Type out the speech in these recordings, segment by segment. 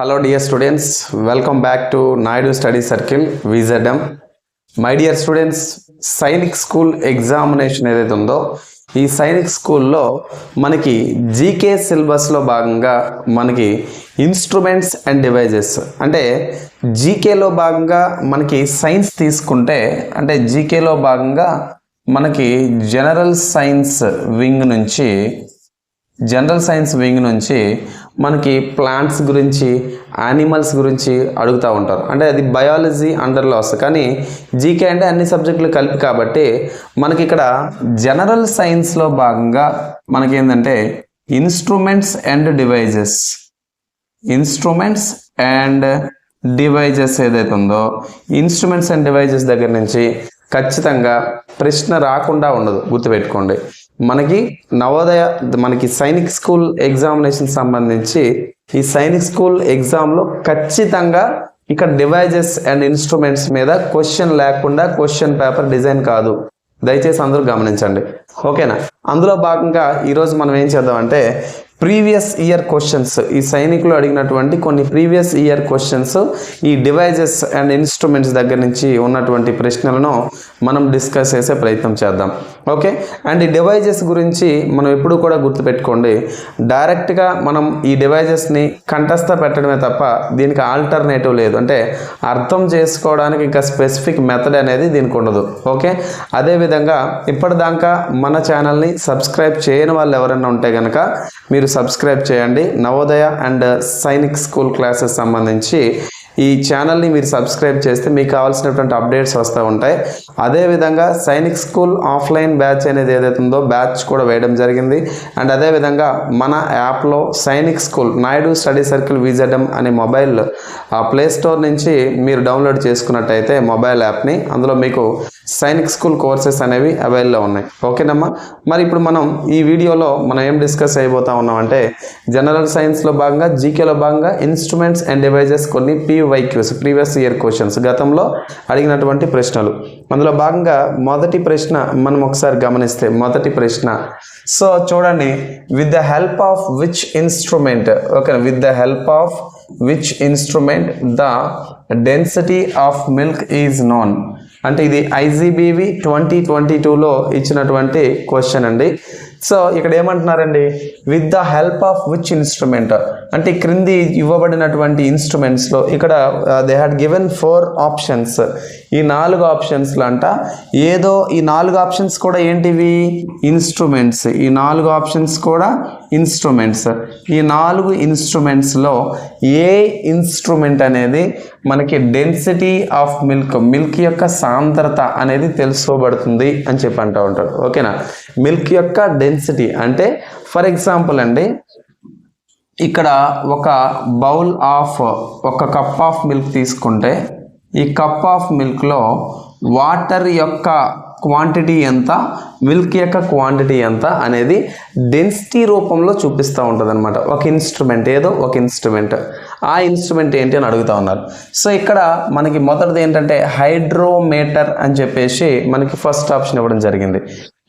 Hello dear students welcome back to Naidu study circle VZM my dear students Sainik school examination ఏదైతే ఉందో ఈ సైనిక్ స్కూల్లో మనకి GK సిలబస్లో భాగంగా మనకి ఇన్స్ట్రుమెంట్స్ అండ్ డివైజెస్. అంటే జీకేలో భాగంగా మనకి సైన్స్ తీసుకుంటే అంటే జీకేలో భాగంగా మనకి జనరల్ సైన్స్ వింగ్ నుంచి జనరల్ సైన్స్ వింగ్ నుంచి మనకి ప్లాంట్స్ గురించి యానిమల్స్ గురించి అడుగుతూ ఉంటారు. అంటే అది బయాలజీ అండర్లో వస్తుంది కానీ జీకే అంటే అన్ని సబ్జెక్టులు కలిపి కాబట్టి మనకి ఇక్కడ జనరల్ సైన్స్లో భాగంగా మనకి ఏంటంటే instruments and devices. Instruments and devices ఏదైతే ఉందో ఇన్స్ట్రుమెంట్స్ అండ్ డివైజెస్ దగ్గర నుంచి ఖచ్చితంగా ప్రశ్న రాకుండా ఉండదు. గుర్తుపెట్టుకోండి. మనకి నవోదయ మనకి సైనిక్ స్కూల్ ఎగ్జామినేషన్ సంబంధించి ఈ సైనిక్ స్కూల్ ఎగ్జామ్లో ఖచ్చితంగా ఇక్కడ డివైజెస్ అండ్ ఇన్స్ట్రుమెంట్స్ మీద క్వశ్చన్ లేకుండా క్వశ్చన్ పేపర్ డిజైన్ కాదు. దయచేసి అందరూ గమనించండి. ఓకేనా? అందులో భాగంగా ఈరోజు మనం ఏం చేద్దామంటే ప్రీవియస్ ఇయర్ క్వశ్చన్స్ ఈ సైనికులు అడిగినటువంటి కొన్ని ప్రీవియస్ ఇయర్ క్వశ్చన్స్ ఈ డివైజెస్ అండ్ ఇన్స్ట్రుమెంట్స్ దగ్గర నుంచి ఉన్నటువంటి ప్రశ్నలను మనం డిస్కస్ చేసే ప్రయత్నం చేద్దాం. ఓకే? అండ్ ఈ డివైజెస్ గురించి మనం ఎప్పుడు కూడా గుర్తుపెట్టుకోండి. డైరెక్ట్గా మనం ఈ డివైజెస్ని కంఠస్థ పెట్టడమే తప్ప దీనికి ఆల్టర్నేటివ్ లేదు. అంటే అర్థం చేసుకోవడానికి ఇంకా స్పెసిఫిక్ మెథడ్ అనేది దీనికి ఉండదు. ఓకే? అదేవిధంగా ఇప్పటిదాకా మన ఛానల్ని సబ్స్క్రైబ్ చేయని వాళ్ళు ఎవరైనా ఉంటే కనుక మీరు సబ్స్క్రైబ్ చేయండి. Navodaya and Sainik school classes సంబంధించి ఈ ఛానల్ని మీరు సబ్స్క్రైబ్ చేస్తే మీకు కావాల్సినటువంటి అప్డేట్స్ వస్తూ ఉంటాయి. అదేవిధంగా సైనిక్ స్కూల్ ఆఫ్లైన్ బ్యాచ్ అనేది ఏదైతే ఉందో బ్యాచ్ కూడా వేయడం జరిగింది. అండ్ అదేవిధంగా మన యాప్లో Sainik school Naidu study circle VZM అనే మొబైల్ ఆ ప్లే స్టోర్ నుంచి మీరు డౌన్లోడ్ చేసుకున్నట్టయితే మొబైల్ యాప్ని అందులో మీకు సైనిక్ స్కూల్ కోర్సెస్ అనేవి అవైల్లో ఉన్నాయి. ఓకేనమ్మా? మరి ఇప్పుడు మనం ఈ వీడియోలో మనం ఏం డిస్కస్ అయిపోతా ఉన్నాం అంటే జనరల్ సైన్స్లో భాగంగా జీకేలో భాగంగా ఇన్స్ట్రుమెంట్స్ అండ్ డివైజెస్ కొన్ని పీవైక్యూస్ ప్రీవియస్ ఇయర్ క్వశ్చన్స్ గతంలో అడిగినటువంటి ప్రశ్నలు. అందులో భాగంగా మొదటి ప్రశ్న మనం ఒకసారి గమనిస్తే మొదటి ప్రశ్న. సో చూడండి with the help of which instrument okay with the help of which instrument the density of milk is known అంటే ఇది ఐజీబీవి ట్వంటీ ట్వంటీ టూలో ఇచ్చినటువంటి క్వశ్చన్ అండి. సో ఇక్కడ ఏమంటున్నారండి? With the help of which instrument అంటే క్రింది ఇవ్వబడినటువంటి ఇన్స్ట్రుమెంట్స్లో ఇక్కడ they had given four options ఈ నాలుగు ఆప్షన్స్లో అంట. ఏదో ఈ నాలుగు ఆప్షన్స్ కూడా ఏంటివి? ఇన్స్ట్రుమెంట్స్ ఈ నాలుగు ఆప్షన్స్ కూడా ఇన్స్ట్రుమెంట్స్ ఈ నాలుగు ఇన్స్ట్రుమెంట్స్లో ఏ ఇన్స్ట్రుమెంట్ అనేది మనకి డెన్సిటీ ఆఫ్ మిల్క్ మిల్క్ యొక్క సాంద్రత అనేది తెలుసుకోబడుతుంది అని చెప్పి అంటూ ఉంటాడు. ఓకేనా మిల్క్ యొక్క డెన్సిటీ అంటే ఫర్ ఎగ్జాంపుల్ అండి ఇక్కడ ఒక బౌల్ ఆఫ్ ఒక కప్ ఆఫ్ మిల్క్ తీసుకుంటే ఈ కప్ ఆఫ్ మిల్క్లో వాటర్ యొక్క క్వాంటిటీ ఎంత మిల్క్ యొక్క క్వాంటిటీ ఎంత అనేది డెన్సిటీ రూపంలో చూపిస్తూ ఉంటుంది అనమాట ఒక ఇన్స్ట్రుమెంట్ ఏదో ఒక ఇన్స్ట్రుమెంట్ ఆ ఇన్స్ట్రుమెంట్ ఏంటి అని అడుగుతా ఉన్నారు. సో ఇక్కడ మనకి మొదటిది ఏంటంటే హైడ్రోమీటర్ అని చెప్పేసి మనకి ఫస్ట్ ఆప్షన్ ఇవ్వడం జరిగింది.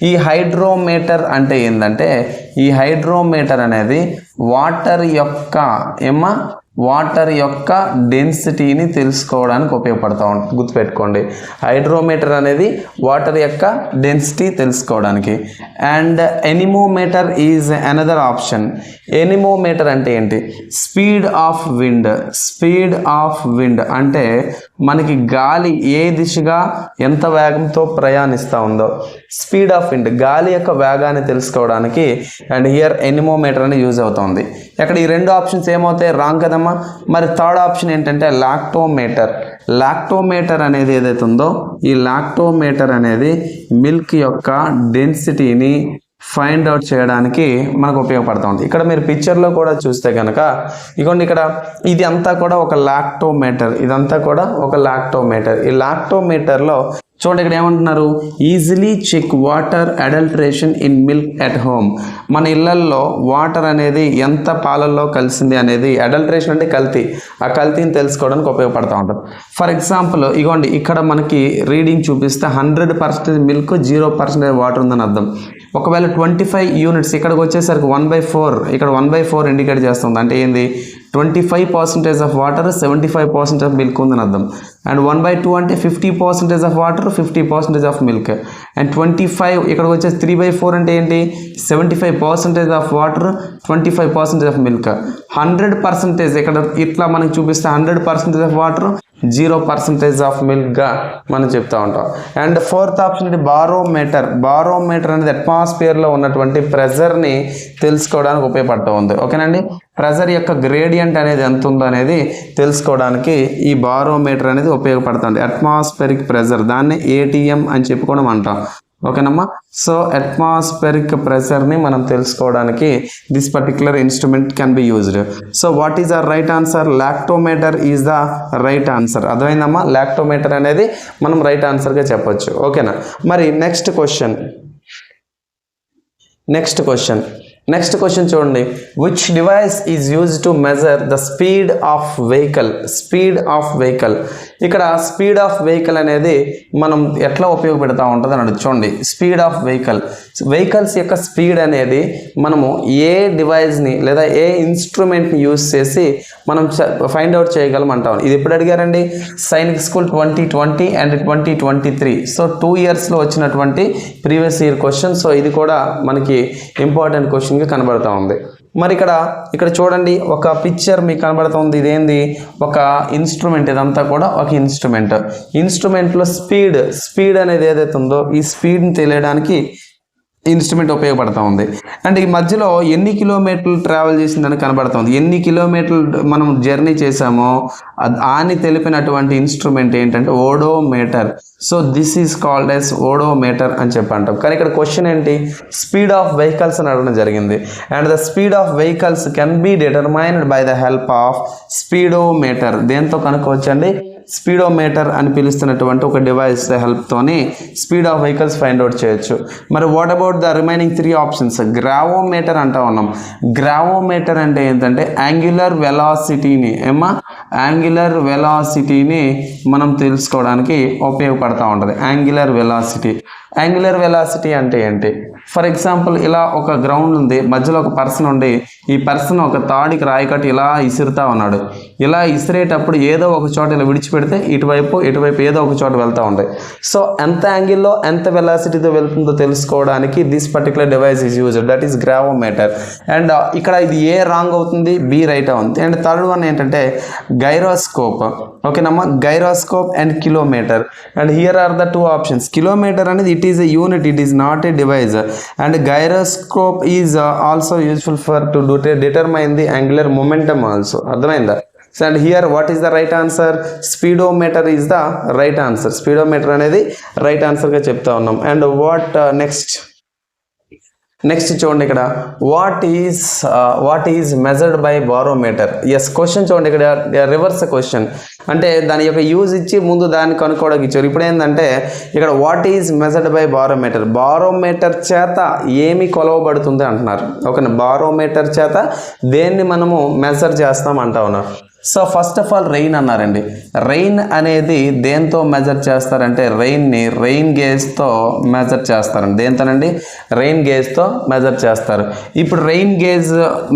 ఈ హైడ్రోమీటర్ అంటే ఏంటంటే ఈ హైడ్రోమీటర్ అనేది వాటర్ యొక్క ఏమా వాటర్ యొక్క డెన్సిటీని తెలుసుకోవడానికి ఉపయోగపడతా ఉంటుంది గుర్తుపెట్టుకోండి. హైడ్రోమీటర్ అనేది వాటర్ యొక్క డెన్సిటీ తెలుసుకోవడానికి. And anemometer is another option. Anemometer అంటే ఏంటి? Speed of wind. Speed of wind అంటే మనకి గాలి ఏ దిశగా ఎంత వేగంతో ప్రయాణిస్తూ ఉందో. స్పీడ్ ఆఫ్ విండ్ గాలి యొక్క వేగాన్ని తెలుసుకోవడానికి అండ్ హియర్ ఎనిమోమీటర్ అని యూజ్ అవుతుంది ఇక్కడ ఈ రెండు ఆప్షన్స్ ఏమవుతాయి? రాంగ్ కదమ్మా. మరి థర్డ్ ఆప్షన్ ఏంటంటే లాక్టోమీటర్. లాక్టోమీటర్ అనేది ఏదైతే ఉందో ఈ లాక్టోమీటర్ అనేది మిల్క్ యొక్క డెన్సిటీని ఫైండ్ అవుట్ చేయడానికి మనకు ఉపయోగపడుతుంది ఇక్కడ మీరు పిక్చర్లో కూడా చూస్తే కనుక ఇగోండి ఇక్కడ ఇది అంతా కూడా ఒక లాక్టోమీటర్. ఇదంతా కూడా ఒక లాక్టోమీటర్. ఈ లాక్టోమీటర్లో చూడండి ఇక్కడ ఏమంటున్నారు? Easily check water adulteration in milk at home మన ఇళ్ళల్లో వాటర్ అనేది ఎంత పాలల్లో కలిసింది అనేది అడల్ట్రేషన్ అంటే కల్తీ. ఆ కల్తీని తెలుసుకోవడానికి ఉపయోగపడుతూ ఉంటుంది. ఫర్ ఎగ్జాంపుల్ ఇగోండి ఇక్కడ మనకి రీడింగ్ చూపిస్తే hundred percentage milk zero percentage water ఉందని అర్థం. ఒకవేళ ట్వంటీ ఫైవ్ యూనిట్స్ ఇక్కడికి వచ్చేసరికి వన్ బై ఫోర్ ఇక్కడ వన్ బై ఫోర్ ఇండికేట్ చేస్తుంది. అంటే ఏంది? Twenty five percentage of water seventy five percent of milk ఉందని అర్థం. అండ్ వన్ బై టూ అంటే fifty percentage of water fifty percentage of milk and twenty five ఇక్కడికి వచ్చేసి three by four అంటే ఏంటి? Seventy five percentage of water twenty five percentage of milk hundred percentage ఇక్కడ ఇట్లా మనకి చూపిస్తే hundred percentage of water zero percentage of మిల్క్గా మనం చెప్తా ఉంటాం. అండ్ ఫోర్త్ ఆప్షన్ ఇది బారోమీటర్ బారోమీటర్ అనేది అట్మాస్ఫియర్లో ఉన్నటువంటి ప్రెజర్ని తెలుసుకోవడానికి ఉపయోగపడుతూ ఉంది. ఓకేనండి ప్రెజర్ యొక్క గ్రేడియంట్ అనేది ఎంత ఉందో అనేది తెలుసుకోవడానికి ఈ బారోమీటర్ అనేది ఉపయోగపడుతుంది. అట్మాస్ఫెరిక్ ప్రెజర్ దాన్ని ఏటీఎం అని చెప్పి కూడా అంటాం. ఓకేనమ్మా? సో అట్మాస్ఫెరిక్ ప్రెషర్ని మనం తెలుసుకోవడానికి this particular instrument can be used so what is the right answer lactometer is the right answer అర్థమైందమ్మా? లాక్టోమీటర్ అనేది మనం రైట్ ఆన్సర్గా చెప్పొచ్చు. ఓకేనా? మరి next question next question next question చూడండి. Which device is use to measure the speed of vehicle speed of vehicle ఇక్కడ speed of vehicle అనేది మనం ఎట్లా ఉపయోగపెడతా ఉంటుంది అని చూడండి. స్పీడ్ ఆఫ్ వెహికల్ వెహికల్స్ యొక్క స్పీడ్ అనేది మనము ఏ డివైస్ని లేదా ఏ ఇన్స్ట్రుమెంట్ని యూజ్ చేసి మనం ఫైండ్ అవుట్ చేయగలం అంటాం. ఇది ఎప్పుడు అడిగారండి? Sainik school twenty twenty and twenty twenty three so two ఇయర్స్లో వచ్చినటువంటి ప్రీవియస్ ఇయర్ క్వశ్చన్ సో ఇది కూడా మనకి ఇంపార్టెంట్ క్వశ్చన్గా కనబడుతూ ఉంది. మరి ఇక్కడ ఇక్కడ చూడండి ఒక పిక్చర్ మీకు కనబడుతుంది ఇదేంది? ఒక ఇన్స్ట్రుమెంట్ ఇదంతా కూడా ఒక ఇన్స్ట్రుమెంట్ ఇన్స్ట్రుమెంట్లో స్పీడ్ స్పీడ్ అనేది ఏదైతే ఉందో ఈ స్పీడ్ని తెలియడానికి ఇన్స్ట్రుమెంట్ ఉపయోగపడతా ఉంది. అండ్ ఈ మధ్యలో ఎన్ని కిలోమీటర్లు ట్రావెల్ చేసిందని కనబడుతుంది ఎన్ని కిలోమీటర్లు మనం జర్నీ చేసామో అని తెలిపినటువంటి ఇన్స్ట్రుమెంట్ ఏంటంటే odometer. So this is called as odometer అని చెప్పి అంటాం కానీ ఇక్కడ క్వశ్చన్ ఏంటి? స్పీడ్ ఆఫ్ వెహికల్స్ అని అడగడం జరిగింది. And the speed of vehicles can be determined by the help of speedometer దేంతో కనుక్కోవచ్చండి? స్పీడోమీటర్ అని పిలుస్తున్నటువంటి ఒక device హెల్ప్తోని speed of vehicles find out చేయొచ్చు. మరి what about the remaining three options gravometer అంటా ఉన్నాం. గ్రావోమీటర్ అంటే ఏంటంటే యాంగులర్ వెలాసిటీని ఏమా యాంగులర్ వెలాసిటీని మనం తెలుసుకోవడానికి ఉపయోగపడతా ఉంటుంది. యాంగులర్ వెలాసిటీ యాంగులర్ వెలాసిటీ అంటే ఏంటి? ఫర్ ఎగ్జాంపుల్ ఇలా ఒక గ్రౌండ్ ఉంది మధ్యలో ఒక పర్సన్ ఉండి ఈ పర్సన్ ఒక తాడికి రాయి కట్టి ఇలా ఇసురుతా ఉన్నాడు. ఇలా ఇసిరేటప్పుడు ఏదో ఒక చోట ఇలా విడిచిపెడితే ఇటువైపు ఇటువైపు ఏదో ఒక చోట వెళ్తూ ఉంటాయి సో ఎంత యాంగిల్లో ఎంత వెలాసిటీతో వెళ్తుందో తెలుసుకోవడానికి this particular device is used that is gravometer and ఇక్కడ ఇది ఏ రాంగ్ అవుతుంది? బి రైట్ అవుతుంది. అండ్ థర్డ్ వన్ ఏంటంటే గైరోస్కోప్ ఓకేనమ్మా gyroscope and kilometer and here are the two options kilometer అనేది it is a unit it is not a device and gyroscope is also useful for to do determine the angular momentum also అర్థమైందా? So and here what is the right answer speedometer is the right answer speedometer అనేది right ఆన్సర్గా చెప్తా ఉన్నాం. And what next next చూడండి ఇక్కడ. What is what is measured by barometer as question చూడండి ఇక్కడ. Reverse question అంటే దాని యొక్క యూజ్ ఇచ్చి ముందు దాన్ని కనుక్కోవడానికి ఇచ్చారు. ఇప్పుడు ఏంటంటే ఇక్కడ what is measured by barometer barometer చేత ఏమి కొలవబడుతుంది అంటున్నారు. ఓకేనా బారోమీటర్ చేత దేన్ని మనము మెజర్ చేస్తాం అంటా ఉన్నారు. So first of all rain అన్నారండి. రెయిన్ అనేది దేంతో మెజర్ చేస్తారంటే రెయిన్ని రెయిన్ గేజ్తో మెజర్ చేస్తారండి. దేంతోనండి? రెయిన్ గేజ్తో మెజర్ చేస్తారు. ఇప్పుడు రెయిన్ గేజ్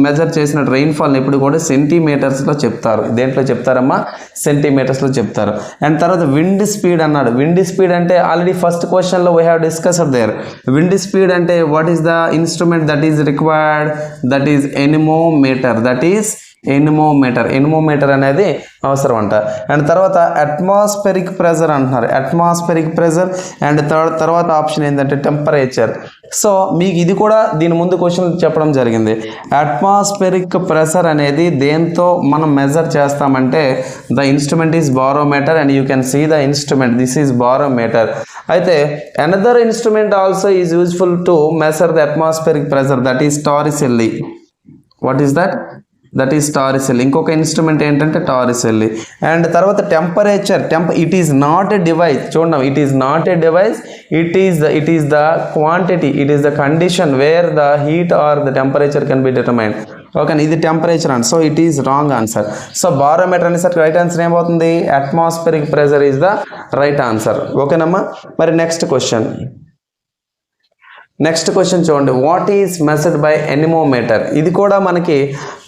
మెజర్ చేసిన రెయిన్ ఫాల్ని ఇప్పుడు కూడా సెంటీమీటర్స్లో చెప్తారు. దేంట్లో చెప్తారమ్మా? సెంటీమీటర్స్లో చెప్తారు. అండ్ తర్వాత విండ్ స్పీడ్ అన్నాడు. విండ్ స్పీడ్ అంటే ఆల్రెడీ ఫస్ట్ క్వశ్చన్లో we have discussed there wind speed అంటే what is the instrument that is required that is anemometer that is anemometer. Anemometer అనేది అవసరం అంట అండ్ తర్వాత అట్మాస్ఫెరిక్ ప్రెజర్ అంటున్నారు. అట్మాస్ఫెరిక్ ప్రెజర్ అండ్ థర్డ్ తర్వాత option ఏంటంటే టెంపరేచర్. సో మీకు ఇది కూడా దీని ముందు క్వశ్చన్ చెప్పడం జరిగింది. అట్మాస్ఫెరిక్ ప్రెషర్ అనేది దేంతో మనం మెజర్ చేస్తామంటే the instrument is barometer and you can see the instrument. This is barometer. అయితే another instrument also is useful to measure the atmospheric pressure that is Torricelli. What is that? That is Torricelli ఇంకొక instrument ఏంటంటే Torricelli and తర్వాత temperature temp it is not a device చూడండి it is not a device it is the it is the quantity it is the condition where the heat are the temperature can be determine okay ఇది temperature and so it is wrong answer so barometer అనేసరికి right answer ఏమవుతుంది? Atmospheric pressure is the right answer ఓకేనమ్మా మరి next question next question చూడండి. What is measured by anemometer ఇది కూడా మనకి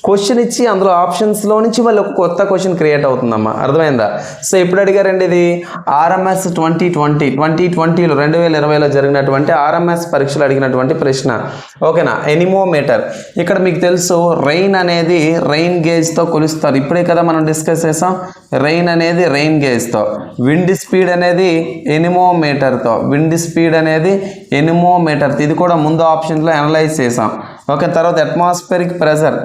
question ఇచ్చి అందులో ఆప్షన్స్లో నుంచి మళ్ళీ ఒక కొత్త క్వశ్చన్ క్రియేట్ అవుతుందమ్మా. అర్థమైందా? సో ఇప్పుడు అడిగారండి ఇది? ఆర్ఎంఎస్ ట్వంటీ ట్వంటీ ట్వంటీ ట్వంటీలో రెండు వేల ఇరవైలో జరిగినటువంటి ఆర్ఎంఎస్ పరీక్షలు అడిగినటువంటి ప్రశ్న. ఓకేనా ఎనిమోమీటర్ ఇక్కడ మీకు తెలుసు రెయిన్ అనేది రెయిన్ గేజ్తో కొలుస్తారు. ఇప్పుడే కదా మనం డిస్కస్ చేసాం రెయిన్ అనేది రెయిన్ గేజ్తో విండ్ స్పీడ్ అనేది ఎనిమోమీటర్తో విండ్ స్పీడ్ అనేది ఎనిమోమీటర్ ఇది కూడా ముందు ఆప్షన్లో అనలైజ్ చేసాం. ఓకే తర్వాత అట్మాస్ఫెరిక్ ప్రెషర్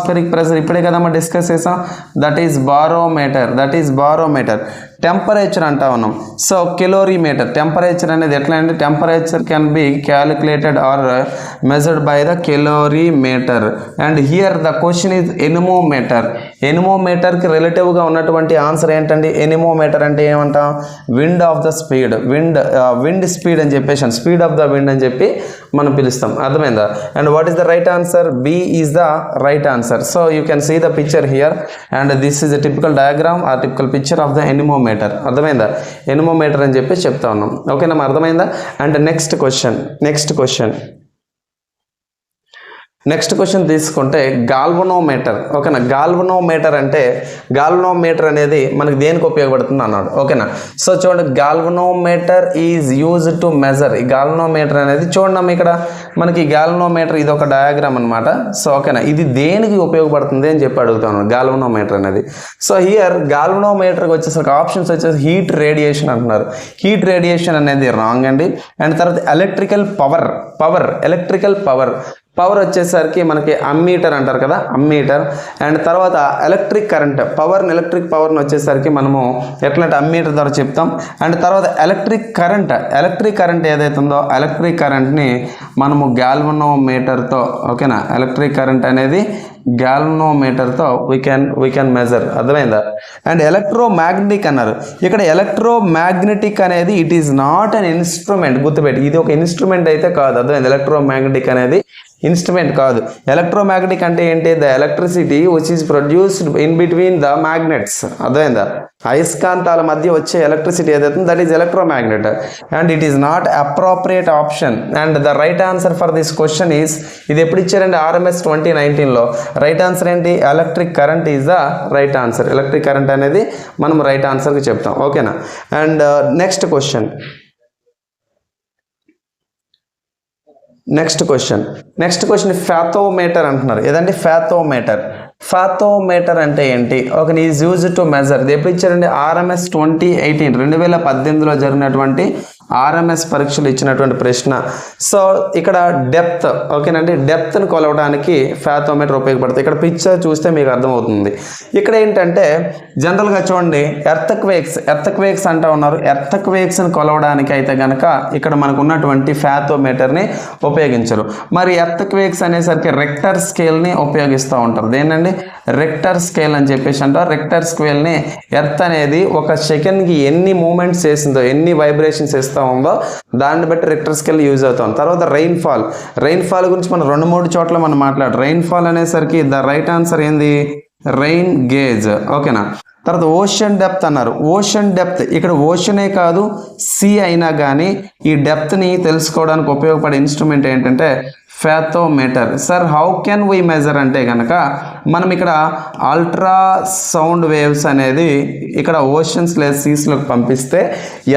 అట్మాస్ఫిరిక్ ప్రెషర్ ఇప్పుడే కదా మనం డిస్కస్ చేసాం. That is barometer that is barometer temperature అంటా ఉన్నాం. So calorimeter. టెంపరేచర్ అనేది ఎట్లా అంటే temperature can be calculated or measured by the calorimeter. And here the question is anemometer. ఎనిమోమీటర్కి రిలేటివ్గా ఉన్నటువంటి ఆన్సర్ ఏంటండి? ఎనిమోమీటర్ అంటే ఏమంటాం? Wind of the speed wind wind speed అని చెప్పేసి స్పీడ్ ఆఫ్ ద విండ్ అని చెప్పి మనం పిలుస్తాం. అర్థమైందా? And what is the right answer B is the right answer so you can see the picture here and this is the typical diagram uh typical picture of the anemometer అర్థమైందా? Anemometer అని చెప్పి చెప్తా ఉన్నాం. ఓకేనా? అర్థమైందా? And next question. Next question. Next question తీసుకుంటే galvanometer ఓకేనా? Galvanometer అంటే గాల్వనోమీటర్ అనేది మనకి దేనికి ఉపయోగపడుతుంది అన్నాడు. ఓకేనా? సో చూడండి galvanometer is use to measure ఈ గాల్వనోమీటర్ అనేది చూడండి ఇక్కడ. మనకి గాల్వనోమీటర్ ఇది ఒక డయాగ్రామ్ అనమాట సో ఓకేనా? ఇది దేనికి ఉపయోగపడుతుంది అని చెప్పి అడుగుతాను గాల్వనోమీటర్ అనేది. సో హియర్ గాల్వనోమీటర్కి వచ్చేసరికి ఆప్షన్స్ వచ్చేసి హీట్ రేడియేషన్ అంటున్నారు. హీట్ రేడియేషన్ అనేది రాంగ్ అండి. అండ్ తర్వాత electrical power power electrical power power వచ్చేసరికి మనకి అమ్మీటర్ అంటారు కదా అమ్మీటర్ అండ్ తర్వాత ఎలక్ట్రిక్ కరెంట్ పవర్ని ఎలక్ట్రిక్ పవర్ని వచ్చేసరికి మనము ఎట్లాంటి అమ్మీటర్ ద్వారా చెప్తాం? అండ్ తర్వాత ఎలక్ట్రిక్ కరెంట్ ఎలక్ట్రిక్ కరెంట్ ఏదైతే ఉందో ఎలక్ట్రిక్ కరెంట్ని మనము గ్యాల్వనోమీటర్తో ఓకేనా ఎలక్ట్రిక్ కరెంట్ అనేది గ్యాల్నోమీటర్తో we can we can measure అర్థమైందా? అండ్ ఎలక్ట్రోమ్యాగ్నెటిక్ అన్నారు. ఇక్కడ ఎలక్ట్రోమాగ్నెటిక్ అనేది it is not an instrument గుర్తుపెట్టి ఇది ఒక ఇన్స్ట్రుమెంట్ అయితే కాదు. అర్థమైంది? ఎలక్ట్రోమ్యాగ్నెటిక్ అనేది ఇన్స్ట్రుమెంట్ కాదు. ఎలక్ట్రోమాగ్నెటిక్ అంటే ఏంటి? The electricity which is produced in between the magnets అర్థమైందా? అయస్కాంతాల మధ్య వచ్చే ఎలక్ట్రిసిటీ ఏదైతే that is electromagnet and it is not appropriate option and the right answer for this question is ఇది ఎప్పుడు ఇచ్చారండి? ఆర్ఎంఎస్ ట్వంటీ నైన్టీన్లో రైట్ ఆన్సర్ ఏంటి? Electric current is the right answer. Electric current అనేది మనం రైట్ ఆన్సర్కి చెప్తాం. ఓకేనా? And next question next question next question fathometer అంటున్నారు. ఏదండి? ఫ్యాథోమీటర్ ఫ్యాథోమీటర్ అంటే ఏంటి? ఒక ఈజ్ యూజ్ టు మెజర్ ఎప్పుడు ఇచ్చారండి? ఆర్ఎంఎస్ ట్వంటీ ఎయిటీన్ రెండు వేల పద్దెనిమిదిలో జరిగినటువంటి ఆర్ఎంఎస్ పరీక్షలు ఇచ్చినటువంటి ప్రశ్న. సో ఇక్కడ డెప్త్ ఓకేనండి? డెప్త్ని కొలవడానికి ఫ్యాథోమీటర్ ఉపయోగపడుతుంది. ఇక్కడ పిక్చర్ చూస్తే మీకు అర్థమవుతుంది. ఇక్కడ ఏంటంటే జనరల్గా చూడండి ఎర్త్ క్వేక్స్ ఎర్త్ అంటూ ఉన్నారు. ఎర్త్క్వేక్స్ని కొలవడానికి అయితే కనుక ఇక్కడ మనకు ఉన్నటువంటి ఫ్యాథోమీటర్ని ఉపయోగించరు. మరి ఎర్త్క్వేక్స్ అనేసరికి రెక్టర్ స్కేల్ని ఉపయోగిస్తూ ఉంటారు. దేనండి రెక్టర్ స్కేల్ అని చెప్పేసి అంటారు. రెక్టర్ స్కేల్ని ఎర్త్ అనేది ఒక సెకండ్కి ఎన్ని మూమెంట్స్ చేసిందో ఎన్ని వైబ్రేషన్స్ ఇస్తా ఉందో దాన్ని బట్టి రిక్టర్ స్కేల్ యూజ్ అవుతాం తర్వాత రెయిన్ ఫాల్ రెయిన్ ఫాల్ గురించి మనం రెండు మూడు చోట్ల మనం మాట్లాడు రెయిన్ ఫాల్ అనేసరికి ద రైట్ ఆన్సర్ ఏంది? రెయిన్ గేజ్ ఓకేనా? తర్వాత ఓషన్ డెప్త్ అన్నారు. ఓషన్ డెప్త్ ఇక్కడ ఓషనే కాదు సీ అయినా కానీ ఈ డెప్త్ని తెలుసుకోవడానికి ఉపయోగపడే ఇన్స్ట్రుమెంట్ ఏంటంటే fathometer sir how can we measure అంటే కనుక మనం ఇక్కడ అల్ట్రా సౌండ్ వేవ్స్ అనేది ఇక్కడ ఓషన్స్ లేదా సీస్లోకి పంపిస్తే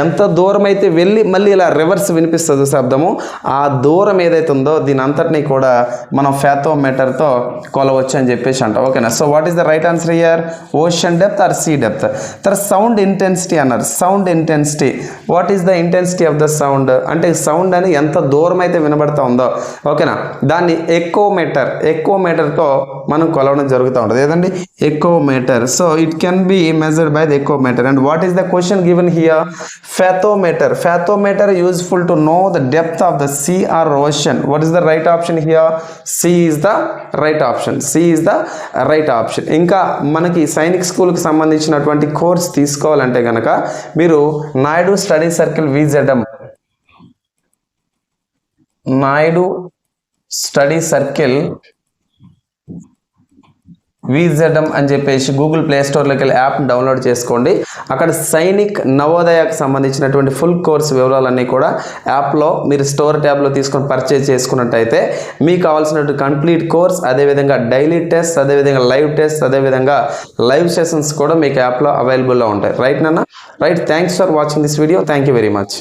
ఎంత దూరం అయితే వెళ్ళి మళ్ళీ ఇలా రివర్స్ వినిపిస్తుంది శబ్దము ఆ దూరం ఏదైతే ఉందో దీని అంతటినీ కూడా మనం ఫ్యాథోమీటర్తో కొలవచ్చు అని చెప్పేసి అంటాం. ఓకేనా so what is the right answer here ocean depth or sea depth తర్వాత సౌండ్ ఇంటెన్సిటీ అన్నారు. Sound intensity what is the intensity of the sound అంటే సౌండ్ అని ఎంత దూరం అయితే వినబడతా ఉందో. ఓకేనా దాన్ని ఎక్కువమేటర్ ఎక్కువ మీటర్తో మనం కొలవడం జరుగుతూ ఉంటుంది. ఏదండి? ఎక్కువ meter so it can be measured by the meter and what is the question given here fathometer fathometer useful to know the depth of the sea or ocean what is the right option here C is the right option C is the right option ఇంకా మనకి సైనిక్ స్కూల్కి సంబంధించినటువంటి course తీసుకోవాలంటే కనుక మీరు Naidu study circle VZM Naidu study circle VZM అని చెప్పేసి Google play స్టోర్లోకి వెళ్ళి యాప్ డౌన్లోడ్ చేసుకోండి. అక్కడ సైనిక్ నవోదయకు సంబంధించినటువంటి ఫుల్ కోర్స్ వివరాలన్నీ కూడా యాప్లో మీరు స్టోర్ ట్యాబ్లో తీసుకొని పర్చేజ్ చేసుకున్నట్టయితే మీకు కావాల్సినటువంటి కంప్లీట్ కోర్స్ అదేవిధంగా డైలీ టెస్ట్ అదేవిధంగా లైవ్ టెస్ట్ అదేవిధంగా లైవ్ సెషన్స్ కూడా మీకు యాప్లో అవైలబుల్లో ఉంటాయి. రైట్ నాన్న? Right thanks for watching this video. Thank you very much.